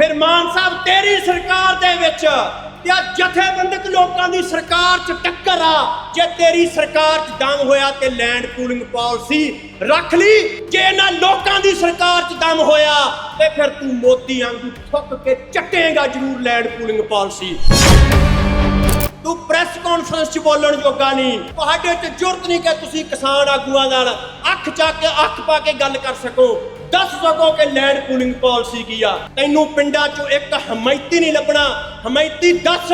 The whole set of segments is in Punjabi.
ਫਿਰ ਮਾਨ ਸਾਹਿਬ ਤੇਰੀ ਸਰਕਾਰ ਦੇ ਵਿੱਚ ਤੇ ਆ ਜਥੇਬੰਦਕ ਲੋਕਾਂ ਦੀ ਸਰਕਾਰ 'ਚ ਟੱਕਰ ਆ। ਜੇ ਤੇਰੀ ਸਰਕਾਰ 'ਚ ਦਮ ਹੋਇਆ ਤੇ ਲੈਂਡ ਪੂਲਿੰਗ ਪਾਲਿਸੀ ਰੱਖ ਲਈ। ਜੇ ਇਹਨਾਂ ਲੋਕਾਂ ਦੀ ਸਰਕਾਰ 'ਚ ਦਮ ਹੋਇਆ ਤੇ ਫਿਰ ਤੂੰ ਮੋਦੀ ਵਾਂਗੂ ਠੁੱਕ ਕੇ ਚੱਟੇਗਾ ਜ਼ਰੂਰ ਲੈਂਡ ਪੂਲਿੰਗ ਪਾਲਿਸੀ। ਤੂੰ ਪ੍ਰੈਸ ਕਾਨਫਰੰਸ 'ਚ ਬੋਲਣ ਜੋਗਾ ਨਹੀਂ। ਤੁਹਾਡੇ 'ਚ ਜ਼ਰੂਰਤ ਨਹੀਂ ਕਿ ਤੁਸੀਂ ਕਿਸਾਨ ਆਗੂਆਂ ਨਾਲ ਅੱਖ ਚੱਕ ਕੇ, ਅੱਖ ਪਾ ਕੇ ਗੱਲ ਕਰ ਸਕੋ। ਦੱਸ ਸਕੋ ਕਿ ਲੈਂਡ ਪੂਲਿੰਗ ਪਾਲਿਸੀ ਕੀ ਆ? ਤੈਨੂੰ ਪਿੰਡਾਂ 'ਚੋਂ ਇੱਕ ਹਮਾਇਤੀ ਨਹੀਂ ਲੱਭਣਾ। ਹਮਾਇਤੀ ਦੱਸ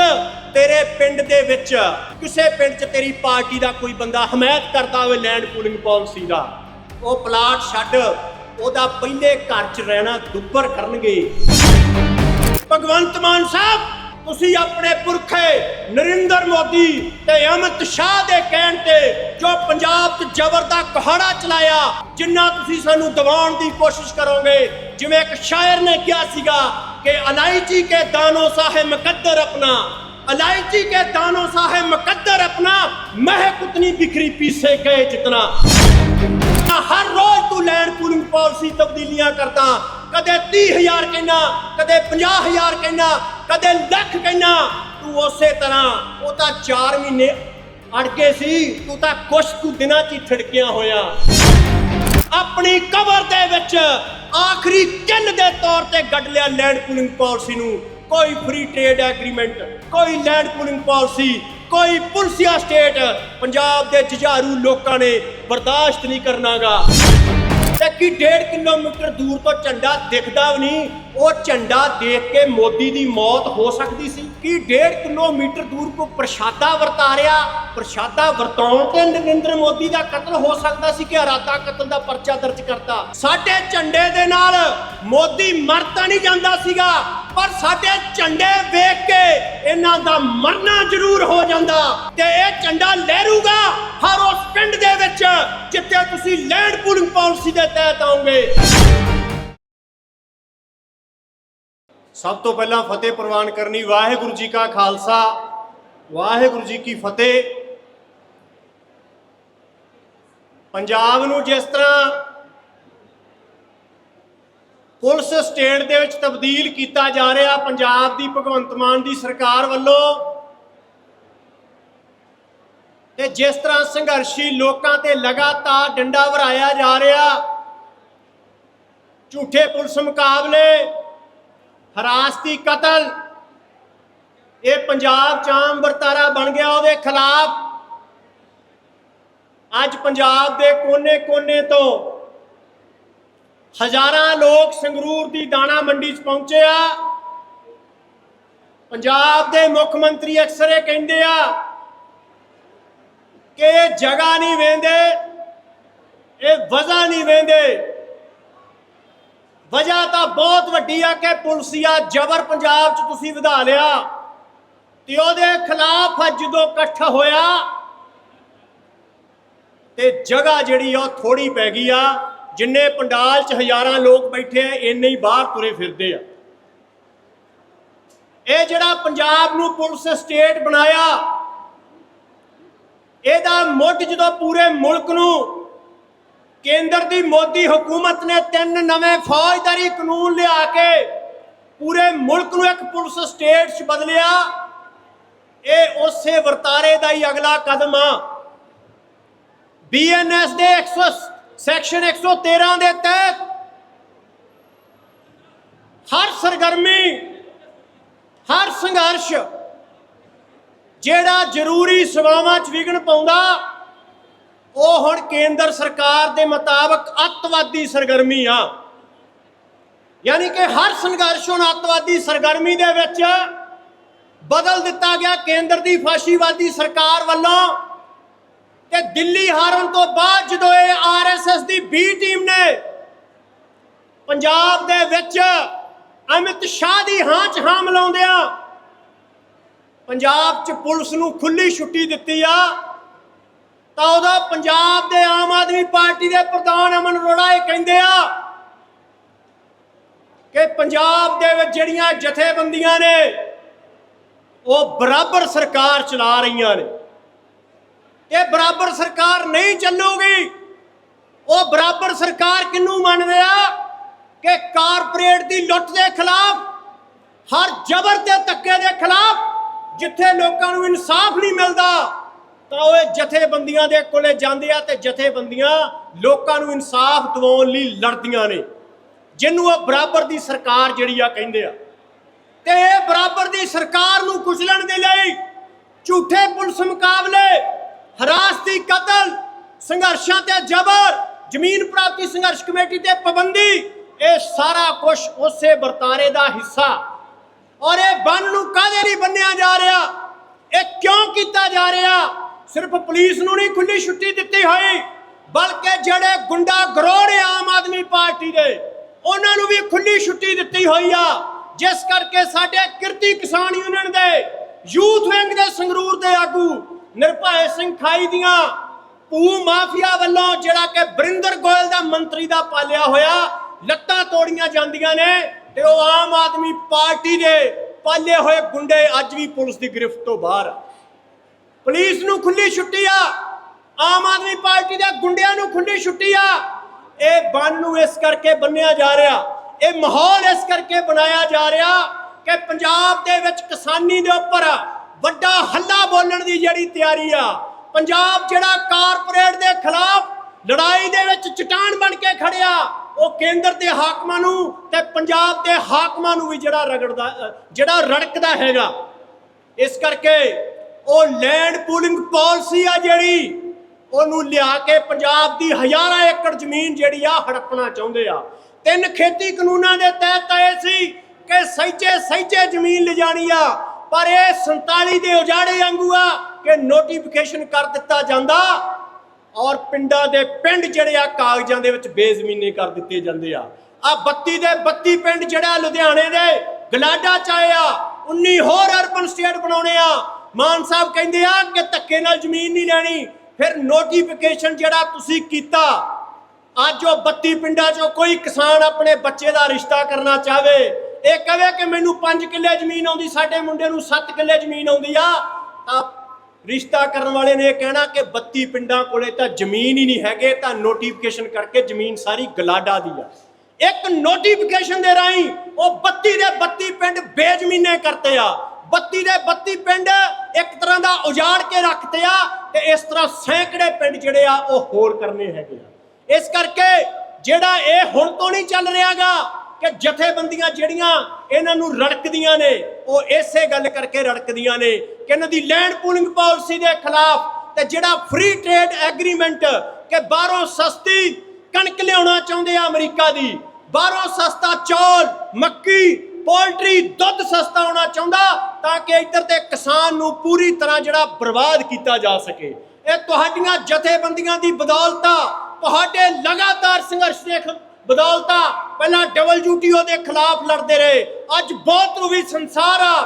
ਤੇਰੇ ਪਿੰਡ ਦੇ ਵਿੱਚ ਕਿਸੇ ਪਿੰਡ 'ਚ ਤੇਰੀ ਪਾਰਟੀ ਦਾ ਕੋਈ ਬੰਦਾ ਹਮਾਇਤ ਕਰਦਾ ਹੋਵੇ ਲੈਂਡ ਪੂਲਿੰਗ ਪਾਲਿਸੀ ਦਾ। ਉਹ ਪਲਾਟ ਛੱਡ, ਉਹਦਾ ਪਹਿਲੇ ਘਰ 'ਚ ਰਹਿਣਾ ਦੁੱਬਰ ਕਰਨਗੇ। ਭਗਵੰਤ ਮਾਨ ਸਾਹਿਬ ਤੁਸੀਂ ਆਪਣੇ ਪੁਰਖੇ ਨਰਿੰਦਰ ਮੋਦੀ ਤੇ ਅਮਿਤ ਸ਼ਾਹ ਦੇ ਕਹਿਣ ਤੇ ਜੋ ਪੰਜਾਬ 'ਚ ਜ਼ਬਰ ਦਾ ਕਹਾੜਾ ਚਲਾਇਆ, ਜਿੰਨਾ ਤੁਸੀਂ ਸਾਨੂੰ ਦਬਾਉਣ ਦੀ ਕੋਸ਼ਿਸ਼ ਕਰੋਗੇ, ਜਿਵੇਂ ਇੱਕ ਸ਼ਾਇਰ ਨੇ ਕਿਹਾ ਸੀਗਾ ਕਿ ਅਲਾਇਚੀ ਕੇ ਦਾਨੋ ਸਾਹੇ ਮੁਕੱਦਰ ਆਪਣਾ ਅਲਾਇਚੀ ਕੇ ਦਾਨੋ ਸਾਹੇ ਮੁਕੱਦਰ ਆਪਣਾ ਮਹਿਕ ਉਤਨੀ ਬਿਖਰੀ ਪੀਸੇ ਕਹੇ ਜਿਤਨਾ। ਹਰ ਰੋਜ਼ ਤੂੰ ਲੈਂਡ ਪੂਲਿੰਗ ਪਾਲਿਸੀ ਤਬਦੀਲੀਆਂ ਕਰਦਾ ਕਦੇ 30000 ਕਹਿਣਾ, ਕਦੇ 50000 ਕਹਿਣਾ, ਕਦੇ ਲੱਖ ਕਹਿਣਾ। ਤੂੰ ਉਸੇ ਤਰ੍ਹਾਂ, ਉਹ ਤਾਂ 4 ਮਹੀਨੇ ਅੜ ਗਏ ਸੀ, ਤੂੰ ਤਾਂ ਕੁਛ ਕੁ ਦਿਨਾਂ 'ਚ ਹੀ ਥੜਕਿਆ ਹੋਇਆ। ਆਪਣੀ ਕਬਰ ਦੇ ਵਿੱਚ ਆਖਰੀ ਕਿੱਲ ਦੇ ਤੌਰ ਤੇ ਗੱਡ ਲਿਆ ਲੈਂਡ ਪੂਲਿੰਗ ਪਾਲਿਸੀ ਨੂੰ। ਕੋਈ ਫ੍ਰੀ ਟ੍ਰੇਡ ਐਗਰੀਮੈਂਟ ਕੋਈ ਲੈਂਡ ਪੂਲਿੰਗ ਪਾਲਿਸੀ, ਕੋਈ ਪੁਲਸੀਆ ਸਟੇਟ ਪੰਜਾਬ ਦੇ ਜੁਝਾਰੂ ਲੋਕਾਂ ਨੇ ਬਰਦਾਸ਼ਤ ਨਹੀਂ ਕਰਨਾਗਾ। ਤੇ ਕੀ 1.5 ਕਿਲੋਮੀਟਰ ਦੂਰ ਤੋਂ ਝੰਡਾ ਦਿਖਦਾ ਵੀ ਨਹੀਂ, ਉਹ ਝੰਡਾ ਦੇਖ ਕੇ ਮੋਦੀ ਦੀ ਮੌਤ ਹੋ ਸਕਦੀ ਸੀ। ਕੀ 1.5 ਕਿਲੋਮੀਟਰ ਦੂਰ ਕੋ ਪ੍ਰਸ਼ਾਦਾ ਵਰਤਾ ਰਿਹਾ। ਪ੍ਰਸ਼ਾਦਾ ਵਰਤਾਉਣ ਤੇ ਨਰਿੰਦਰ ਮੋਦੀ ਦਾ ਕਤਲ ਹੋ ਸਕਦਾ ਸੀ ਕਿ ਇਰਾਦਾ ਕਤਲ ਦਾ ਪਰਚਾ ਦਰਜ ਕਰਤਾ। ਸਾਡੇ ਝੰਡੇ ਦੇ ਨਾਲ ਮੋਦੀ ਮਰ ਨਹੀਂ ਜਾਂਦਾ ਸੀਗਾ, ਪਰ ਸਾਡੇ ਝੰਡੇ ਵੇਖ ਕੇ ਇਹਨਾਂ ਦਾ ਮਰਨਾ ਜ਼ਰੂਰ ਹੋ ਜਾਂਦਾ। ਤੇ ਇਹ ਝੰਡਾ ਲਹਿਰੂਗਾ ਹਰ ਉਸ ਪਿੰਡ ਦੇ ਵਿੱਚ, ਜਿੱਥੇ ਤੁਸੀਂ ਲੈਂਡ ਪੂਲਿੰਗ ਪਾਲਿਸੀ ਦੇ ਤਹਿਤ ਆਉਂਗੇ। ਸਭ ਤੋਂ ਪਹਿਲਾਂ ਫਤਿਹ ਪ੍ਰਵਾਨ ਕਰਨੀ ਵਾਹਿਗੁਰੂ ਜੀ ਕਾ ਖਾਲਸਾ, ਵਾਹਿਗੁਰੂ ਜੀ ਕੀ ਫਤਿਹ। ਪੰਜਾਬ ਨੂੰ ਜਿਸ ਤਰ੍ਹਾਂ ਪੁਲਿਸ ਸਟੇਟ ਦੇ ਵਿੱਚ ਤਬਦੀਲ ਕੀਤਾ ਜਾ ਰਿਹਾ, ਪੰਜਾਬ ਦੀ ਭਗਵੰਤ ਮਾਨ ਦੀ ਸਰਕਾਰ ਵੱਲੋਂ, ਤੇ ਜਿਸ ਤਰ੍ਹਾਂ ਸੰਘਰਸ਼ੀ ਲੋਕਾਂ ਤੇ ਲਗਾਤਾਰ ਡੰਡਾ ਵਰਾਇਆ ਜਾ ਰਿਹਾ, ਝੂਠੇ ਪੁਲਿਸ ਮੁਕਾਬਲੇ ਹਰਾਸਤੀ ਕਤਲ। ਇਹ ਪੰਜਾਬ ਚ ਆਮ ਵਰਤਾਰਾ ਬਣ ਗਿਆ, ਉਹਦੇ ਖਿਲਾਫ ਅੱਜ ਪੰਜਾਬ ਦੇ ਕੋਨੇ-ਕੋਨੇ ਤੋਂ ਹਜ਼ਾਰਾਂ ਲੋਕ ਸੰਗਰੂਰ ਦੀ ਦਾਣਾ ਮੰਡੀ 'ਚ ਪਹੁੰਚੇ ਆ। ਪੰਜਾਬ ਦੇ ਮੁੱਖ ਮੰਤਰੀ ਅਕਸਰ ਇਹ ਕਹਿੰਦੇ ਆ ਕਿ ਇਹ ਜਗ੍ਹਾ ਨਹੀਂ ਵੇਂਦੇ, ਇਹ ਵਜ੍ਹਾ ਨਹੀਂ ਵੇਂਦੇ। ਵਜ੍ਹਾ ਤਾਂ ਬਹੁਤ ਵੱਡੀ ਆ ਕਿ ਪੁਲਸੀਆ ਜ਼ਬਰ ਪੰਜਾਬ 'ਚ ਤੁਸੀਂ ਵਧਾ ਲਿਆ। ਤੇ ਉਹਦੇ ਖਿਲਾਫ ਅੱਜ ਜਦੋਂ ਇਕੱਠ ਹੋਇਆ, ਤੇ ਜਗ੍ਹਾ ਜਿਹੜੀ ਆ ਉਹ ਥੋੜੀ ਪੈ ਗਈ ਆ। ਜਿੰਨੇ ਪੰਡਾਲ 'ਚ ਹਜ਼ਾਰਾਂ ਲੋਕ ਬੈਠੇ ਆ, ਇੰਨੇ ਹੀ ਬਾਹਰ ਤੁਰੇ ਫਿਰਦੇ ਆ। ਇਹ ਜਿਹੜਾ ਪੰਜਾਬ ਨੂੰ ਪੁਲਿਸ ਸਟੇਟ ਬਣਾਇਆ, ਇਹਦਾ ਮੁੱਢ ਜਦੋਂ ਪੂਰੇ ਮੁਲਕ ਨੂੰ ਕੇਂਦਰ ਦੀ ਮੋਦੀ ਹਕੂਮਤ ਨੇ ਤਿੰਨ ਨਵੇਂ ਫੌਜਦਾਰੀ ਕਾਨੂੰਨ ਲਿਆ ਕੇ ਪੂਰੇ ਮੁਲਕ ਨੂੰ ਇੱਕ ਪੁਲਿਸ ਸਟੇਟ 'ਚ ਬਦਲਿਆ। ਇਹ ਉਸੇ ਵਰਤਾਰੇ ਦਾ ਹੀ ਅਗਲਾ ਕਦਮ ਆ। ਬੀਐਨਐਸ ਦੇ 100 ਸੈਕਸ਼ਨ 113 ਦੇ ਤਹਿਤ ਹਰ ਸਰਗਰਮੀ, ਹਰ ਸੰਘਰਸ਼ ਜਿਹੜਾ ਜ਼ਰੂਰੀ ਸੇਵਾਵਾਂ 'ਚ ਵਿਘਨ ਪਾਉਂਦਾ ਉਹ ਹੁਣ ਕੇਂਦਰ ਸਰਕਾਰ ਦੇ ਮੁਤਾਬਕ ਅੱਤਵਾਦੀ ਸਰਗਰਮੀ ਆ। ਯਾਨੀ ਕਿ ਹਰ ਸੰਘਰਸ਼ ਹੁਣ ਅੱਤਵਾਦੀ ਸਰਗਰਮੀ ਦੇ ਵਿੱਚ ਬਦਲ ਦਿੱਤਾ ਗਿਆ ਕੇਂਦਰ ਦੀ ਫਾਸ਼ੀਵਾਦੀ ਸਰਕਾਰ ਵੱਲੋਂ ਤੇ ਦਿੱਲੀ ਹਾਰਨ ਤੋਂ ਬਾਅਦ ਜਦੋਂ ਇਹ ਆਰਐਸਐਸ ਦੀ ਬੀ ਟੀਮ ਨੇ ਪੰਜਾਬ ਦੇ ਵਿੱਚ ਅਮਿਤ ਸ਼ਾਹ ਦੀ ਹਾਂ ਚ ਹਾਂ ਮਿਲਾਉਂਦਿਆਂ ਪੰਜਾਬ 'ਚ ਪੁਲਿਸ ਨੂੰ ਖੁੱਲੀ ਛੁੱਟੀ ਦਿੱਤੀ ਆ। ਤਾਂ ਉਹਦਾ ਪੰਜਾਬ ਦੇ ਆਮ ਆਦਮੀ ਪਾਰਟੀ ਦੇ ਪ੍ਰਧਾਨ ਅਮਨ ਅਰੋੜਾ ਇਹ ਕਹਿੰਦੇ ਆ ਕਿ ਪੰਜਾਬ ਦੇ ਵਿੱਚ ਜਿਹੜੀਆਂ ਜਥੇਬੰਦੀਆਂ ਨੇ, ਉਹ ਬਰਾਬਰ ਸਰਕਾਰ ਚਲਾ ਰਹੀਆਂ ਨੇ। ਇਹ ਬਰਾਬਰ ਸਰਕਾਰ ਨਹੀਂ ਚੱਲੂਗੀ, ਉਹ ਬਰਾਬਰ ਸਰਕਾਰ ਕਿਹਨੂੰ ਮੰਨਦੇ ਆ? ਕਿ ਕਾਰਪੋਰੇਟ ਦੀ ਲੁੱਟ ਦੇ ਖਿਲਾਫ, ਹਰ ਜ਼ਬਰ ਤੇ ਧੱਕੇ ਦੇ ਖਿਲਾਫ ਜਿੱਥੇ ਲੋਕਾਂ ਨੂੰ ਇਨਸਾਫ ਨਹੀਂ ਮਿਲਦਾ ਤਾਂ ਉਹ ਇਹ ਜਥੇਬੰਦੀਆਂ ਦੇ ਕੋਲੇ ਜਾਂਦੇ ਆ ਤੇ ਜਥੇਬੰਦੀਆਂ ਲੋਕਾਂ ਨੂੰ ਇਨਸਾਫ ਦਿਵਾਉਣ ਲਈ ਲੜਦੀਆਂ ਨੇ। ਜਿਹਨੂੰ ਉਹ ਬਰਾਬਰ ਦੀ ਸਰਕਾਰ ਜਿਹੜੀ ਆ ਕਹਿੰਦੇ ਆ। ਤੇ ਇਹ ਬਰਾਬਰ ਦੀ ਸਰਕਾਰ ਨੂੰ ਕੁਚਲਣ ਦੇ ਲਈ ਝੂਠੇ ਪੁਲਿਸ ਮੁਕਾਬਲੇ, ਹਰਾਸਤੀ ਕਤਲ, ਸੰਘਰਸ਼ਾਂ ਤੇ ਜ਼ਬਰ, ਜ਼ਮੀਨ ਪ੍ਰਾਪਤੀ ਸੰਘਰਸ਼ ਕਮੇਟੀ ਤੇ ਪਾਬੰਦੀ, ਇਹ ਸਾਰਾ ਕੁਝ ਉਸੇ ਵਰਤਾਰੇ ਦਾ ਹਿੱਸਾ। ਔਰ ਇਹ ਬੰਨ ਨੂੰ ਕਾਹਦੇ ਲਈ ਬੰਨਿਆ ਜਾ ਰਿਹਾ? ਇਹ ਕਿਉਂ ਕੀਤਾ ਜਾ ਰਿਹਾ? ਸਿਰਫ ਪੁਲਿਸ ਨੂੰ ਨਹੀਂ ਖੁੱਲੀ ਛੁੱਟੀ ਦਿੱਤੀ ਹੋਈ, ਬਲਕਿ ਜਿਹੜੇ ਗੁੰਡਾ ਗਰੋਹ ਨੇ ਆਮ ਆਦਮੀ ਪਾਰਟੀ ਦੇ, ਉਹਨਾਂ ਨੂੰ ਵੀ ਖੁੱਲੀ ਛੁੱਟੀ ਦਿੱਤੀ ਹੋਈ ਆ। ਜਿਸ ਕਰਕੇ ਸਾਡੇ ਕਿਰਤੀ ਕਿਸਾਨ ਯੂਨੀਅਨ ਦੇ, ਯੂਥ ਵਿੰਗ ਦੇ ਸੰਗਰੂਰ ਦੇ ਆਗੂ ਨਿਰਭੈ ਸਿੰਘ ਖਾਈ ਦੀਆਂ ਭੂ ਮਾਫੀਆ ਵੱਲੋਂ ਜਿਹੜਾ ਕਿ ਬਰਿੰਦਰ ਗੋਇਲ ਦਾ ਮੰਤਰੀ ਦਾ ਪਾਲਿਆ ਹੋਇਆ, ਲੱਤਾਂ ਤੋੜੀਆਂ ਜਾਂਦੀਆਂ ਨੇ ਤੇ ਉਹ ਆਮ ਆਦਮੀ ਪਾਰਟੀ ਦੇ ਪਾਲੇ ਹੋਏ ਗੁੰਡੇ ਅੱਜ ਵੀ ਪੁਲਿਸ ਦੀ ਗ੍ਰਿਫਤ ਤੋਂ ਬਾਹਰ ਆ। ਪੁਲਿਸ ਨੂੰ ਖੁੱਲੀ ਛੁੱਟੀ ਆ। ਆਮ ਆਦਮੀ ਪਾਰਟੀ ਦੇ ਗੁੰਡਿਆਂ ਨੂੰ ਖੁੱਲੀ ਛੁੱਟੀ ਆ। ਇਹ ਬੰਨ ਨੂੰ ਇਸ ਕਰਕੇ ਬੰਨਿਆ ਜਾ ਰਿਹਾ। ਇਹ ਮਾਹੌਲ ਇਸ ਕਰਕੇ ਬਣਾਇਆ ਜਾ ਰਿਹਾ ਕਿ ਪੰਜਾਬ ਦੇ ਵਿੱਚ ਕਿਸਾਨੀ ਦੇ ਉੱਪਰ ਵੱਡਾ ਹੱਲਾ ਬੋਲਣ ਦੀ ਜਿਹੜੀ ਤਿਆਰੀ ਆ, ਪੰਜਾਬ ਜਿਹੜਾ ਕਾਰਪੋਰੇਟ ਦੇ ਖਿਲਾਫ ਲੜਾਈ ਦੇ ਵਿੱਚ ਚਟਾਨ ਬਣ ਕੇ ਖੜਿਆ, ਉਹ ਕੇਂਦਰ ਦੇ ਹਾਕਮਾਂ ਨੂੰ ਤੇ ਪੰਜਾਬ ਦੇ ਹਾਕਮਾਂ ਨੂੰ ਵੀ ਜਿਹੜਾ ਰਗੜਦਾ ਜਿਹੜਾ ਰੜਕਦਾ ਹੈਗਾ। ਇਸ ਕਰਕੇ ਉਹ ਲੈਂਡ ਪੂਲਿੰਗ ਪਾਲਿਸੀ ਆ ਜਿਹੜੀ, ਉਹਨੂੰ ਲਿਆ ਕੇ ਪੰਜਾਬ ਦੀ ਹਜ਼ਾਰਾਂ ਏਕੜ ਜ਼ਮੀਨ ਜਿਹੜੀ ਆ ਹੜਪਣਾ ਚਾਹੁੰਦੇ ਆ। ਤਿੰਨ ਖੇਤੀ ਕਾਨੂੰਨਾਂ ਦੇ ਤਹਿਤ ਆਏ ਸੀ ਕਿ ਸਹਿਜੇ ਸਹਿਜੇ ਜ਼ਮੀਨ ਲਿਜਾਣੀ ਆ, ਪਰ ਇਹ 47 ਦੇ ਉਜਾੜੇ ਵਾਂਗੂ ਆ ਕਿ ਨੋਟੀਫਿਕੇਸ਼ਨ ਕਰ ਦਿੱਤਾ ਜਾਂਦਾ ਔਰ ਪਿੰਡਾਂ ਦੇ ਪਿੰਡ ਜਿਹੜੇ ਆ ਕਾਗਜ਼ਾਂ ਦੇ ਵਿੱਚ ਬੇਜ਼ਮੀਨੇ ਕਰ ਦਿੱਤੇ ਜਾਂਦੇ ਆ। ਆ 32 ਦੇ 32 ਪਿੰਡ ਜਿਹੜਾ ਲੁਧਿਆਣੇ ਦੇ, ਗਲਾਡਾ ਚ ਆਏ ਆ 19 ਹੋਰ ਅਰਬਨ ਸਟੇਟ ਬਣਾਉਣੇ ਆ। ਮਾਨ ਸਾਹਿਬ ਕਹਿੰਦੇ ਆ ਕਿ ਧੱਕੇ ਨਾਲ ਜ਼ਮੀਨ ਨਹੀਂ ਲੈਣੀ। ਫਿਰ ਨੋਟੀਫਿਕੇਸ਼ਨ ਜਿਹੜਾ ਤੁਸੀਂ ਕੀਤਾ, ਅੱਜ ਉਹ 32 ਪਿੰਡਾਂ 'ਚੋਂ ਕੋਈ ਕਿਸਾਨ ਆਪਣੇ ਬੱਚੇ ਦਾ ਰਿਸ਼ਤਾ ਕਰਨਾ ਚਾਹਵੇ। ਇਹ ਕਹੇ ਕਿ ਮੈਨੂੰ 5 ਕਿੱਲੇ ਜ਼ਮੀਨ ਆਉਂਦੀ, ਸਾਡੇ ਮੁੰਡੇ ਨੂੰ 7 ਕਿੱਲੇ ਜ਼ਮੀਨ ਆਉਂਦੀ ਆ। ਤਾਂ ਰਿਸ਼ਤਾ ਕਰਨ ਵਾਲੇ ਨੇ ਕਹਿਣਾ ਕਿ 32 ਪਿੰਡਾਂ ਕੋਲੇ ਤਾਂ ਜ਼ਮੀਨ ਹੀ ਨਹੀਂ ਹੈਗੇ, ਤਾਂ ਨੋਟੀਫਿਕੇਸ਼ਨ ਕਰਕੇ ਜ਼ਮੀਨ ਸਾਰੀ ਗਲਾਡਾ ਦੀ ਆ। ਇੱਕ ਨੋਟੀਫਿਕੇਸ਼ਨ ਦੇ ਰਾਹੀਂ ਉਹ 32 ਦੇ 32 ਪਿੰਡ ਬੇਜ਼ਮੀਨੇ ਕਰਤੇ ਆ। 32 ਦੇ 32 ਪਿੰਡ ਇੱਕ ਤਰ੍ਹਾਂ ਦਾ ਉਜਾੜ ਕੇ ਰੱਖਤੇ ਆ ਤੇ ਇਸ ਤਰ੍ਹਾਂ ਸੈਂਕੜੇ ਪਿੰਡ ਜਿਹੜੇ ਆ ਉਹ ਹੋਰ ਕਰਨੇ ਹੈਗੇ ਆ। ਇਸ ਕਰਕੇ ਜਿਹੜਾ ਇਹ ਹੁਣ ਤੋਂ ਨਹੀਂ ਚੱਲ ਰਿਹਾਗਾ ਕਿ ਜਥੇਬੰਦੀਆਂ ਜਿਹੜੀਆਂ ਇਹਨਾਂ ਨੂੰ ਰੜਕਦੀਆਂ ਨੇ, ਉਹ ਇਸੇ ਗੱਲ ਕਰਕੇ ਰੜਕਦੀਆਂ ਨੇ ਕਿ ਇਹਨਾਂ ਦੀ ਲੈਂਡ ਪੂਲਿੰਗ ਪਾਲਿਸੀ ਦੇ ਖਿਲਾਫ ਤੇ ਜਿਹੜਾ ਫ੍ਰੀ ਟ੍ਰੇਡ ਐਗਰੀਮੈਂਟ ਕਿ ਬਾਹਰੋਂ ਸਸਤੀ ਕਣਕ ਲਿਆਉਣਾ ਚਾਹੁੰਦੇ ਆ ਅਮਰੀਕਾ ਦੀ, ਬਾਹਰੋਂ ਸਸਤਾ ਚੌਲ, ਮੱਕੀ ਪੋਲਟਰੀ ਦੁੱਧ ਸਸਤਾ ਹੋਣਾ ਚਾਹੁੰਦਾ ਤਾਂ ਕਿ ਇੱਧਰ ਤੇ ਕਿਸਾਨ ਨੂੰ ਪੂਰੀ ਤਰ੍ਹਾਂ ਜਿਹੜਾ ਬਰਬਾਦ ਕੀਤਾ ਜਾ ਸਕੇ। ਇਹ ਤੁਹਾਡੀਆਂ ਜਥੇਬੰਦੀਆਂ ਦੀ ਬਦੌਲਤ ਤੁਹਾਡੇ ਲਗਾਤਾਰ ਸੰਘਰਸ਼ ਦੇ ਖ- ਬਦੌਲਤ ਆ। ਪਹਿਲਾਂ ਡਬਲਯੂਟੀਓ ਦੇ ਖਿਲਾਫ ਲੜਦੇ ਰਹੇ। ਅੱਜ ਬਹੁਤ ਵੀ ਸੰਸਾਰ ਆ।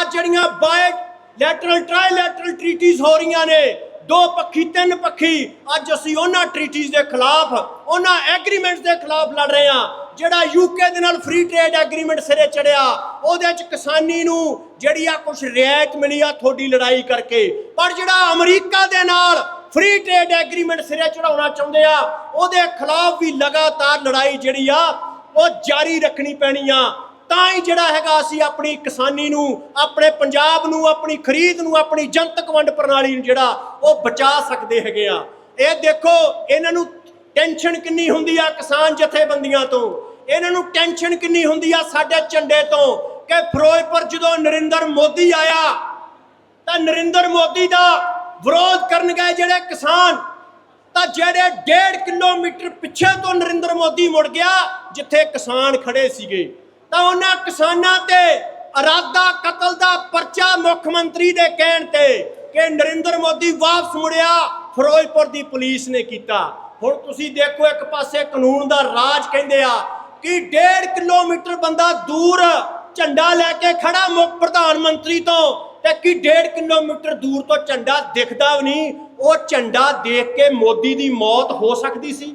ਅੱਜ ਜਿਹੜੀਆਂ ਬਾਇ ਲੈਟਰਲ ਟ੍ਰਾਈਲੈਟਰਲ ਟ੍ਰੀਟੀਜ਼ ਹੋ ਰਹੀਆਂ ਨੇ, ਦੋ ਪੱਖੀ, ਤਿੰਨ ਪੱਖੀ, ਅੱਜ ਅਸੀਂ ਉਹਨਾਂ ਟ੍ਰੀਟੀਜ਼ ਦੇ ਖਿਲਾਫ, ਉਹਨਾਂ ਐਗਰੀਮੈਂਟਸ ਦੇ ਖਿਲਾਫ ਲੜ ਰਹੇ ਹਾਂ। ਜਿਹੜਾ ਯੂਕੇ ਦੇ ਨਾਲ ਫ੍ਰੀ ਟ੍ਰੇਡ ਐਗਰੀਮੈਂਟ ਸਿਰੇ ਚੜਿਆ, ਉਹਦੇ ਚ ਕਿਸਾਨੀ ਨੂੰ ਜਿਹੜੀ ਆ ਕੁਝ ਰਿਆਇਤ ਮਿਲੀ ਆ ਤੁਹਾਡੀ ਲੜਾਈ ਕਰਕੇ। ਪਰ ਜਿਹੜਾ ਅਮਰੀਕਾ ਦੇ ਨਾਲ ਫ੍ਰੀ ਟ੍ਰੇਡ ਐਗਰੀਮੈਂਟ ਸਿਰੇ ਚੜਾਉਣਾ ਚਾਹੁੰਦੇ ਆ, ਉਹਦੇ ਖਿਲਾਫ ਵੀ ਲਗਾਤਾਰ ਲੜਾਈ ਜਿਹੜੀ ਆ, ਉਹ ਜਾਰੀ ਰੱਖਣੀ ਪੈਣੀ ਆ। ਤਾਂ ਹੀ ਜਿਹੜਾ ਹੈਗਾ ਅਸੀਂ ਆਪਣੀ ਕਿਸਾਨੀ ਨੂੰ, ਆਪਣੇ ਪੰਜਾਬ ਨੂੰ, ਆਪਣੀ ਖਰੀਦ ਨੂੰ, ਆਪਣੀ ਜਨਤਕ ਵੰਡ ਪ੍ਰਣਾਲੀ ਨੂੰ ਜਿਹੜਾ, ਉਹ ਬਚਾ ਸਕਦੇ ਹੈਗੇ ਆ। ਇਹ ਦੇਖੋ, ਇਹਨਾਂ ਨੂੰ ਟੈਨਸ਼ਨ ਕਿੰਨੀ ਹੁੰਦੀ ਆ ਕਿਸਾਨ ਜਥੇਬੰਦੀਆਂ ਤੋਂ? ਇਹਨਾਂ ਨੂੰ ਟੈਨਸ਼ਨ ਕਿੰਨੀ ਹੁੰਦੀ ਆ ਸਾਡੇ ਝੰਡੇ ਤੋਂ ਕਿ ਫਿਰੋਜ਼ਪੁਰ ਜਦੋਂ ਨਰਿੰਦਰ ਮੋਦੀ ਆਇਆ, ਤਾਂ ਨਰਿੰਦਰ ਮੋਦੀ ਦਾ ਵਿਰੋਧ ਕਰਨ ਗਏ ਜਿਹੜੇ ਕਿਸਾਨ, ਤਾਂ ਜਿਹੜੇ 1.5 ਕਿਲੋਮੀਟਰ ਪਿੱਛੇ ਤੋਂ ਨਰਿੰਦਰ ਮੋਦੀ ਮੁੜ ਗਿਆ, ਜਿੱਥੇ ਕਿਸਾਨ ਖੜੇ ਸੀਗੇ। ਤਾਂ ਉਹਨਾਂ ਕਿਸਾਨਾਂ ਤੇ ਅਰਾਦਾ ਕਤਲ ਦਾ ਪਰਚਾ ਮੁੱਖ ਮੰਤਰੀ ਦੇ ਕਹਿਣ ਤੇ ਕਿ ਨਰਿੰਦਰ ਮੋਦੀ ਵਾਪਸ ਮੁੜਿਆ, ਫਿਰੋਜ਼ਪੁਰ ਦੀ ਪੁਲਿਸ ਨੇ ਕੀਤਾ। ਹੁਣ ਤੁਸੀਂ ਦੇਖੋ ਇੱਕ ਪਾਸੇ ਕਾਨੂੰਨ ਦਾ ਰਾਜ ਕਹਿੰਦੇ ਆ ਕਿ 1.5 ਕਿਲੋਮੀਟਰ ਬੰਦਾ ਦੂਰ ਝੰਡਾ ਲੈ ਕੇ ਖੜਾ ਮੁੱਖ ਪ੍ਰਧਾਨ ਮੰਤਰੀ ਤੋਂ ਤੇ ਕਿ 1.5 ਕਿਲੋਮੀਟਰ ਦੂਰ ਤੋਂ ਝੰਡਾ ਦਿਖਦਾ ਵੀ ਨਹੀਂ, ਉਹ ਝੰਡਾ ਦੇਖ ਕੇ ਮੋਦੀ ਦੀ ਮੌਤ ਹੋ ਸਕਦੀ ਸੀ।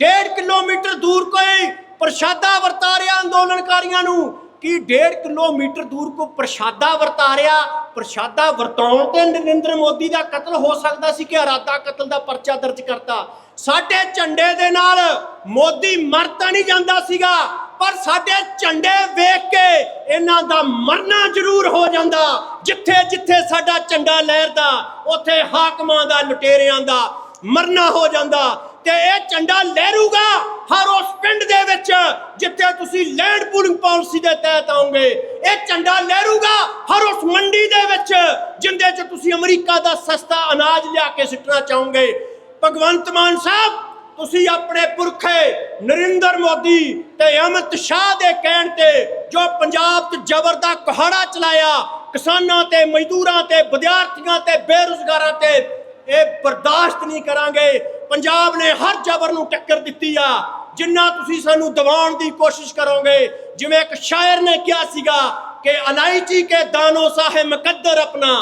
1.5 ਕਿਲੋਮੀਟਰ ਦੂਰ ਕੋਈ ਪ੍ਰਸ਼ਾਦਾ ਵਰਤਾ ਰਿਹਾ ਅੰਦੋਲਨਕਾਰੀਆਂ ਨੂੰ, ਕਿ 1.5 ਕਿਲੋਮੀਟਰ ਦੂਰ ਕੋ ਪ੍ਰਸ਼ਾਦਾ ਵਰਤਾ ਰਿਹਾ, ਪ੍ਰਸ਼ਾਦਾ ਵਰਤਾਉਣ ਤੇ ਨਰਿੰਦਰ ਮੋਦੀ ਦਾ ਕਤਲ ਹੋ ਸਕਦਾ ਸੀ ਕਿ ਇਰਾਦਾ ਕਤਲ ਦਾ ਪਰਚਾ ਦਰਜ ਕਰਤਾ। ਸਾਡੇ ਝੰਡੇ ਦੇ ਨਾਲ ਮੋਦੀ ਮਰ ਤਾਂ ਨਹੀਂ ਜਾਂਦਾ ਸੀਗਾ, ਪਰ ਸਾਡੇ ਝੰਡੇ ਵੇਖ ਕੇ ਇਹਨਾਂ ਦਾ ਮਰਨਾ ਜ਼ਰੂਰ ਹੋ ਜਾਂਦਾ। ਜਿੱਥੇ ਜਿੱਥੇ ਸਾਡਾ ਝੰਡਾ ਲਹਿਰਦਾ, ਉੱਥੇ ਹਾਕਮਾਂ ਦਾ, ਲੁਟੇਰਿਆਂ ਦਾ ਮਰਨਾ ਹੋ ਜਾਂਦਾ। ਤੇ ਇਹ ਝੰਡਾ ਲਹਿਰੂਗਾ ਹਰ ਉਸ ਪਿੰਡ ਦੇ ਵਿੱਚ ਜਿੱਥੇ ਤੁਸੀਂ ਲੈਂਡ ਪੂਲਿੰਗ ਪਾਲਿਸੀ ਦੇ ਤਹਿਤ ਆਓਗੇ। ਇਹ ਝੰਡਾ ਲਹਿਰੂਗਾ ਹਰ ਉਸ ਮੰਡੀ ਦੇ ਵਿੱਚ, ਜਿੰਦੇ 'ਚ ਤੁਸੀਂ ਅਮਰੀਕਾ ਦਾ ਸਸਤਾ ਅਨਾਜ ਲਿਆ ਕੇ ਸਿੱਟਣਾ ਚਾਹੋਗੇ। ਭਗਵੰਤ ਮਾਨ ਸਾਹਿਬ, ਤੁਸੀਂ ਆਪਣੇ ਪੁਰਖੇ ਨਰਿੰਦਰ ਮੋਦੀ ਤੇ ਅਮਿਤ ਸ਼ਾਹ ਦੇ ਕਹਿਣ ਤੇ ਜੋ ਪੰਜਾਬ 'ਚ ਜ਼ਬਰ ਦਾ ਕੁਹਾੜਾ ਚਲਾਇਆ, ਕਿਸਾਨਾਂ ਤੇ, ਮਜ਼ਦੂਰਾਂ ਤੇ, ਵਿਦਿਆਰਥੀਆਂ ਤੇ, ਬੇਰੁਜ਼ਗਾਰਾਂ ਤੇ, ਇਹ ਬਰਦਾਸ਼ਤ ਨਹੀਂ ਕਰਾਂਗੇ। ਪੰਜਾਬ ਨੇ ਹਰ ਜ਼ਬਰ ਨੂੰ ਟੱਕਰ ਦਿੱਤੀ ਆ, ਜਿੰਨਾ ਤੁਸੀਂ ਸਾਨੂੰ ਦਬਾਉਣ ਦੀ ਕੋਸ਼ਿਸ਼ ਕਰੋਗੇ। ਜਿਵੇਂ ਇੱਕ ਸ਼ਾਇਰ ਨੇ ਕਿਹਾ ਸੀਗਾ ਕਿ ਇਲਾਇਚੀ ਕੇ ਦਾਨੋਂ ਸਾਹੇ ਮੁਕੱਦਰ ਆਪਣਾ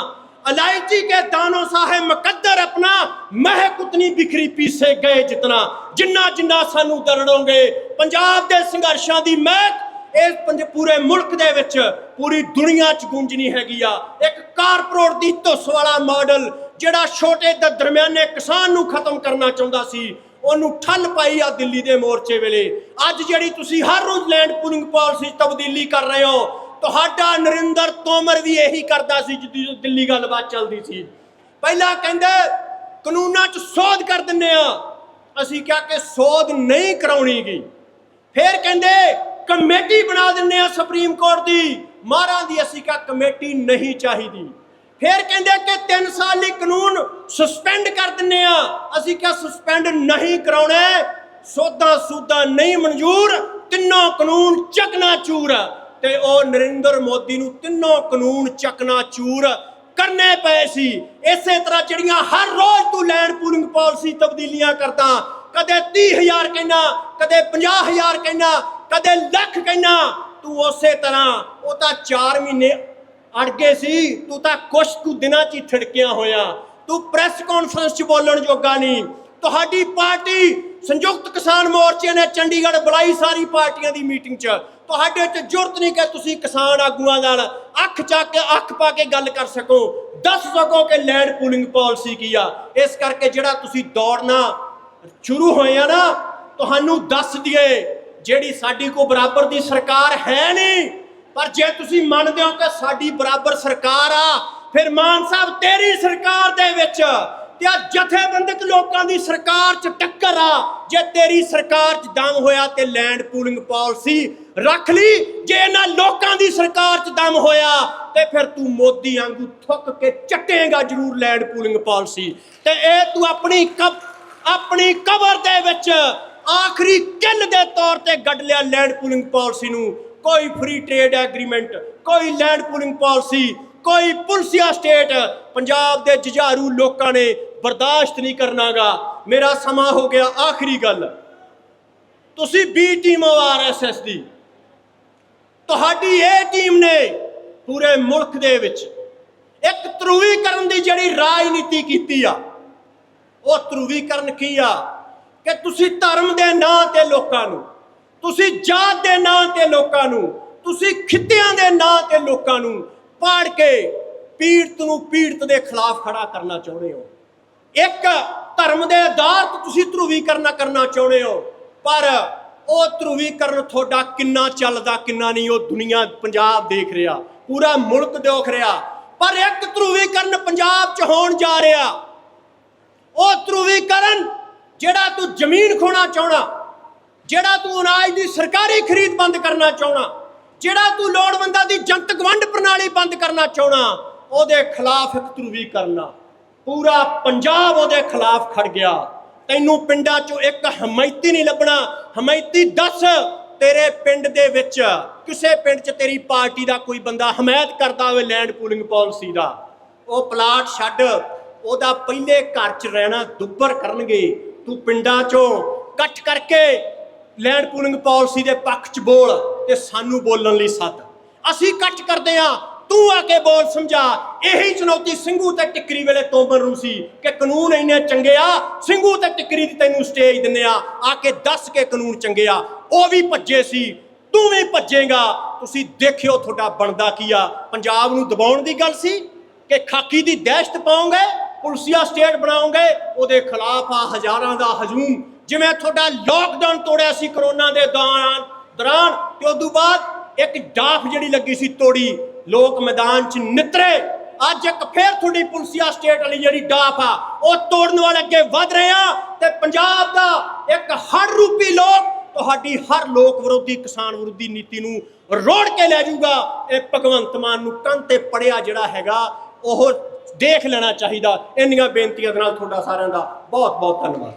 इलायची के दानों सा है मुकद्दर अपना महक उतनी बिखरी पीसे गए जितना जिन्ना जिन्ना ਸਾਨੂੰ ਦਰੜੋਗੇ ਪੰਜਾਬ ਦੇ ਸੰਘਰਸ਼ਾਂ ਦੀ ਮਹਿਕ ਇਸ ਪੰਜ ਪੂਰੇ ਮੁਲਕ ਦੇ ਵਿੱਚ ਪੂਰੀ ਦੁਨੀਆ 'ਚ ਗੂੰਜਣੀ ਹੈਗੀ ਆ ਇੱਕ ਕਾਰਪੋਰੇਟ ਦੀ ਧੁੱਸ ਵਾਲਾ ਮਾਡਲ ਜਿਹੜਾ ਛੋਟੇ ਤੇ ਦਰਮਿਆਨੇ ਕਿਸਾਨ ਨੂੰ ਖਤਮ ਕਰਨਾ ਚਾਹੁੰਦਾ ਸੀ ਉਹਨੂੰ ਠੱਲ ਪਾਈ ਆ ਦਿੱਲੀ ਦੇ ਮੋਰਚੇ ਵੇਲੇ ਅੱਜ ਜਿਹੜੀ ਤੁਸੀਂ ਹਰ ਰੋਜ਼ ਲੈਂਡ ਪੂਲਿੰਗ ਪਾਲਿਸੀ 'ਚ ਤਬਦੀਲੀ ਕਰ ਰਹੇ ਹੋ ਤੁਹਾਡਾ ਨਰਿੰਦਰ ਤੋਮਰ ਵੀ ਇਹੀ ਕਰਦਾ ਸੀ ਜਦੋਂ ਦਿੱਲੀ ਗੱਲਬਾਤ ਚੱਲਦੀ ਸੀ। ਪਹਿਲਾਂ ਕਹਿੰਦੇ, ਕਾਨੂੰਨਾਂ 'ਚ ਸੋਧ ਕਰ ਦਿੰਨੇ ਆ। ਅਸੀਂ ਕਿਹਾ ਕਿ ਸੋਧ ਨਹੀਂ ਕਰਾਉਣੀਗੀ ਫਿਰ ਕਹਿੰਦੇ, ਕਮੇਟੀ ਬਣਾ ਦਿੰਨੇ ਆ ਸੁਪਰੀਮ ਕੋਰਟ ਦੀ। ਮਾਰਾਂ ਦੀ ਅਸੀਂ ਕਿਹਾ, ਕਮੇਟੀ ਨਹੀਂ ਚਾਹੀਦੀ। ਫਿਰ ਕਹਿੰਦੇ ਕਿ 3 ਸਾਲ ਲਈ ਕਾਨੂੰਨ ਸਸਪੈਂਡ ਕਰ ਦਿੰਨੇ ਆ। ਅਸੀਂ ਕਿਹਾ ਸਸਪੈਂਡ ਨਹੀਂ ਕਰਾਉਣਾ। ਸੋਧਾਂ ਸੂਦਾ ਨਹੀਂ ਮਨਜ਼ੂਰ। ਤਿੰਨੋਂ ਕਾਨੂੰਨ ਚਕਨਾ ਚੂਰ ਤੇ ਉਹ ਨਰਿੰਦਰ ਮੋਦੀ ਨੂੰ ਤਿੰਨੋਂ ਕਾਨੂੰਨ ਚਕਨਾ ਚੂਰ ਕਰਨੇ ਪਏ ਸੀ। ਇਸੇ ਤਰ੍ਹਾਂ ਜਿਹੜੀਆਂ ਹਰ ਰੋਜ਼ ਤੂੰ ਲੈਂਡ ਪੂਲਿੰਗ ਪਾਲਿਸੀ ਤਬਦੀਲੀਆਂ ਕਰਦਾ, ਕਦੇ 30000 ਕਹਿਣਾ, ਕਦੇ 50000 ਕਹਿਣਾ, ਕਦੇ ਲੱਖ ਕਹਿਣਾ, ਤੂੰ ਉਸੇ ਤਰ੍ਹਾਂ, ਉਹ ਤਾਂ 4 ਮਹੀਨੇ ਅੜ ਗਏ ਸੀ, ਤੂੰ ਤਾਂ ਕੁਛ ਕੁ ਦਿਨਾਂ 'ਚ ਹੀ ਠੜਕਿਆ ਹੋਇਆ। ਤੂੰ ਪ੍ਰੈਸ ਕਾਨਫਰੰਸ 'ਚ ਬੋਲਣ ਜੋਗਾ ਨਹੀਂ। ਤੁਹਾਡੀ ਪਾਰਟੀ ਸੰਯੁਕਤ ਕਿਸਾਨ ਮੋਰਚੇ ਨੇ ਚੰਡੀਗੜ੍ਹ ਬੁਲਾਈ ਸਾਰੀ ਪਾਰਟੀਆਂ ਦੀ ਮੀਟਿੰਗ 'ਚ। ਤੁਹਾਡੇ 'ਚ ਜ਼ਰੂਰਤ ਨਹੀਂ ਕਿ ਤੁਸੀਂ ਕਿਸਾਨ ਆਗੂਆਂ ਨਾਲ ਅੱਖ ਚੱਕ ਕੇ ਅੱਖ ਪਾ ਕੇ ਗੱਲ ਕਰ ਸਕੋ। ਦੱਸ ਸਕੋ ਕਿ ਲੈਂਡ ਪੂਲਿੰਗ ਪਾਲਿਸੀ ਕੀ ਆ। ਇਸ ਕਰਕੇ ਜਿਹੜਾ ਤੁਸੀਂ ਦੌੜਨਾ ਸ਼ੁਰੂ ਹੋਏ ਆ ਨਾ, ਤੁਹਾਨੂੰ ਦੱਸ ਦਈਏ, ਜਿਹੜੀ ਸਾਡੀ ਕੋ ਬਰਾਬਰ ਦੀ ਸਰਕਾਰ ਹੈ ਨਹੀਂ। ਪਰ ਜੇ ਤੁਸੀਂ ਮੰਨਦੇ ਹੋ ਕਿ ਸਾਡੀ ਬਰਾਬਰ ਸਰਕਾਰ ਆ, ਫਿਰ ਮਾਨ ਸਾਹਿਬ ਤੇਰੀ ਸਰਕਾਰ ਦੇ ਵਿੱਚ ਤੇ ਆ ਜਥੇਬੰਦਕ ਲੋਕਾਂ ਦੀ ਸਰਕਾਰ 'ਚ ਟੱਕਰ ਆ। ਜੇ ਤੇਰੀ ਸਰਕਾਰ 'ਚ ਦਮ ਹੋਇਆ ਤੇ ਲੈਂਡ ਪੂਲਿੰਗ ਪਾਲਿਸੀ ਰੱਖ ਲਈ, ਜੇ ਇਹਨਾਂ ਲੋਕਾਂ ਦੀ ਸਰਕਾਰ 'ਚ ਦਮ ਹੋਇਆ ਤੇ ਫਿਰ ਤੂੰ ਮੋਦੀ ਵਾਂਗੂ ਥੁੱਕ ਕੇ ਚੱਟੇਗਾ ਜ਼ਰੂਰ ਲੈਂਡ ਪੂਲਿੰਗ ਪਾਲਿਸੀ। ਤੇ ਇਹ ਤੂੰ ਆਪਣੀ ਆਪਣੀ ਕਬਰ ਦੇ ਵਿੱਚ ਆਖਰੀ ਕਿੱਲ ਦੇ ਤੌਰ ਤੇ ਗੱਡ ਲਿਆ ਲੈਂਡ ਪੂਲਿੰਗ ਪਾਲਿਸੀ ਨੂੰ। ਕੋਈ ਫ੍ਰੀ ਟ੍ਰੇਡ ਐਗਰੀਮੈਂਟ ਕੋਈ ਲੈਂਡ ਪੂਲਿੰਗ ਪਾਲਿਸੀ, ਕੋਈ ਪੁਲਸੀਆ ਸਟੇਟ ਪੰਜਾਬ ਦੇ ਜੁਝਾਰੂ ਲੋਕਾਂ ਨੇ ਬਰਦਾਸ਼ਤ ਨਹੀਂ ਕਰਨਾਗਾ। ਮੇਰਾ ਸਮਾਂ ਹੋ ਗਿਆ, ਆਖਰੀ ਗੱਲ। ਤੁਸੀਂ ਬੀ ਟੀਮ ਹੋ ਆਰਐਸਐਸ ਦੀ। ਤੁਹਾਡੀ ਇਹ ਟੀਮ ਨੇ ਪੂਰੇ ਮੁਲਕ ਦੇ ਵਿੱਚ ਇੱਕ ਧਰੂਵੀਕਰਨ ਦੀ ਜਿਹੜੀ ਰਾਜਨੀਤੀ ਕੀਤੀ ਆ, ਉਹ ਧਰੂਵੀਕਰਨ ਕੀ ਆ? ਕਿ ਤੁਸੀਂ ਧਰਮ ਦੇ ਨਾਂ ਤੇ ਲੋਕਾਂ ਨੂੰ, ਤੁਸੀਂ ਜਾਤ ਦੇ ਨਾਂ ਤੇ ਲੋਕਾਂ ਨੂੰ, ਤੁਸੀਂ ਖਿੱਤਿਆਂ ਦੇ ਨਾਂ ਤੇ ਲੋਕਾਂ ਨੂੰ ਪਾੜ ਕੇ ਪੀੜਤ ਨੂੰ ਪੀੜਤ ਦੇ ਖਿਲਾਫ ਖੜਾ ਕਰਨਾ ਚਾਹੁੰਦੇ ਹੋ। ਇੱਕ ਧਰਮ ਦੇ ਆਧਾਰ ਤੇ ਤੁਸੀਂ ਧਰੂਵੀਕਰਨ ਕਰਨਾ ਚਾਹੁੰਦੇ ਹੋ, ਪਰ ਉਹ ਧਰੁਵੀਕਰਨ ਤੁਹਾਡਾ ਕਿੰਨਾ ਚੱਲਦਾ, ਕਿੰਨਾ ਨਹੀਂ, ਉਹ ਦੁਨੀਆ ਪੰਜਾਬ ਦੇਖ ਰਿਹਾ, ਪੂਰਾ ਮੁਲਕ ਦੇਖ ਰਿਹਾ। ਪਰ ਇੱਕ ਧਰੂਵੀਕਰਨ ਪੰਜਾਬ 'ਚ ਹੋਣ ਜਾ ਰਿਹਾ। ਉਹ ਧਰੁਵੀਕਰਨ ਜਿਹੜਾ ਤੂੰ ਜ਼ਮੀਨ ਖੋਣਾ ਚਾਹਣਾ, ਜਿਹੜਾ ਤੂੰ ਅਨਾਜ ਦੀ ਸਰਕਾਰੀ ਖਰੀਦ ਬੰਦ ਕਰਨਾ ਚਾਹਣਾ, ਜਿਹੜਾ ਤੂੰ ਲੋੜਵੰਦਾਂ ਦੀ ਜਨਤਕ ਵੰਡ ਪ੍ਰਣਾਲੀ ਬੰਦ ਕਰਨਾ ਚਾਹਣਾ, ਉਹਦੇ ਖਿਲਾਫ ਇੱਕ ਧਰੂਵੀਕਰਨ ਆ। ਪੂਰਾ ਪੰਜਾਬ ਉਹਦੇ ਖਿਲਾਫ ਖੜ ਗਿਆ। ਤੈਨੂੰ ਪਿੰਡਾਂ 'ਚੋਂ ਇੱਕ ਹਮਾਇਤੀ ਨਹੀਂ ਲੱਭਣਾ। ਹਮਾਇਤੀ ਦੱਸ ਤੇਰੇ ਪਿੰਡ ਦੇ ਵਿੱਚ ਕਿਸੇ ਪਿੰਡ 'ਚ ਤੇਰੀ ਪਾਰਟੀ ਦਾ ਕੋਈ ਬੰਦਾ ਹਮਾਇਤ ਕਰਦਾ ਹੋਵੇ ਲੈਂਡ ਪੂਲਿੰਗ ਪਾਲਿਸੀ ਦਾ। ਉਹ ਪਲਾਟ ਛੱਡ, ਉਹਦਾ ਪਹਿਲੇ ਘਰ 'ਚ ਰਹਿਣਾ ਦੁੱਬਰ ਕਰਨਗੇ। ਤੂੰ ਪਿੰਡਾਂ 'ਚੋਂ ਇਕੱਠ ਕਰਕੇ ਲੈਂਡ ਪੂਲਿੰਗ ਪਾਲਿਸੀ ਦੇ ਪੱਖ 'ਚ ਬੋਲ ਤੇ ਸਾਨੂੰ ਬੋਲਣ ਲਈ ਸੱਦ। ਅਸੀਂ ਇਕੱਠ ਕਰਦੇ ਆ ਤੂੰ ਆ ਕੇ ਬੋਲ ਸਮਝਾ। ਇਹੀ ਚੁਣੌਤੀ ਸਿੰਘੂ ਤੇ ਟਿੱਕਰੀ ਵੇਲੇ ਤੋਮਰ ਨੂੰ ਸੀ ਕਿ ਕਾਨੂੰਨ ਇੰਨੇ ਚੰਗੇ ਆ, ਸਿੰਘੂ ਤੇ ਟਿੱਕਰੀ ਦੀ ਤੈਨੂੰ ਸਟੇਜ ਦਿੰਨੇ ਆ ਆ ਕੇ ਦੱਸ ਕੇ ਕਾਨੂੰਨ ਚੰਗੇ ਆ। ਉਹ ਵੀ ਭੱਜੇ ਸੀ, ਤੂੰ ਵੀ ਭੱਜੇਗਾ। ਤੁਸੀਂ ਦੇਖਿਓ ਤੁਹਾਡਾ ਬਣਦਾ ਕੀ ਆ। ਪੰਜਾਬ ਨੂੰ ਦਬਾਉਣ ਦੀ ਗੱਲ ਸੀ ਕਿ ਖਾਕੀ ਦੀ ਦਹਿਸ਼ਤ ਪਾਉਂਗੇ, ਪੁਲਸੀਆ ਸਟੇਟ ਬਣਾਉਂਗੇ, ਉਹਦੇ ਖਿਲਾਫ ਆ ਹਜ਼ਾਰਾਂ ਦਾ ਹਜੂਮ। ਜਿਵੇਂ ਤੁਹਾਡਾ ਲੋਕਡਾਊਨ ਤੋੜਿਆ ਸੀ ਕਰੋਨਾ ਦੇ ਦੌਰਾਨ ਦੌਰਾਨ, ਤੇ ਤੋਂ ਬਾਅਦ ਇੱਕ ਡਾਫ ਜਿਹੜੀ ਲੱਗੀ ਸੀ ਤੋੜੀ ਲੋਕ ਮੈਦਾਨ 'ਚ ਨਿਤਰੇ। ਅੱਜ ਇੱਕ ਫੇਰ ਤੁਹਾਡੀ ਪੁਲਸੀਆ ਸਟੇਟ ਵਾਲੀ ਜਿਹੜੀ ਡਾਫ ਆ, ਉਹ ਤੋੜਨ ਵਾਲੇ ਅੱਗੇ ਵਧ ਰਹੇ ਆ ਤੇ ਪੰਜਾਬ ਦਾ ਇੱਕ ਹਰ ਰੂਪੀ ਲੋਕ, ਤੁਹਾਡੀ ਹਰ ਲੋਕ ਵਿਰੋਧੀ, ਕਿਸਾਨ ਵਿਰੋਧੀ ਨੀਤੀ ਨੂੰ ਰੋੜ ਕੇ ਲੈ ਜਾਊਗਾ। ਇਹ ਭਗਵੰਤ ਮਾਨ ਨੂੰ ਕੰਨ ਤੇ ਪੜਿਆ ਜਿਹੜਾ ਹੈਗਾ, ਉਹ ਦੇਖ ਲੈਣਾ ਚਾਹੀਦਾ। ਇੰਨੀਆਂ ਬੇਨਤੀਆਂ ਦੇ ਨਾਲ ਤੁਹਾਡਾ ਸਾਰਿਆਂ ਦਾ ਬਹੁਤ ਬਹੁਤ ਧੰਨਵਾਦ।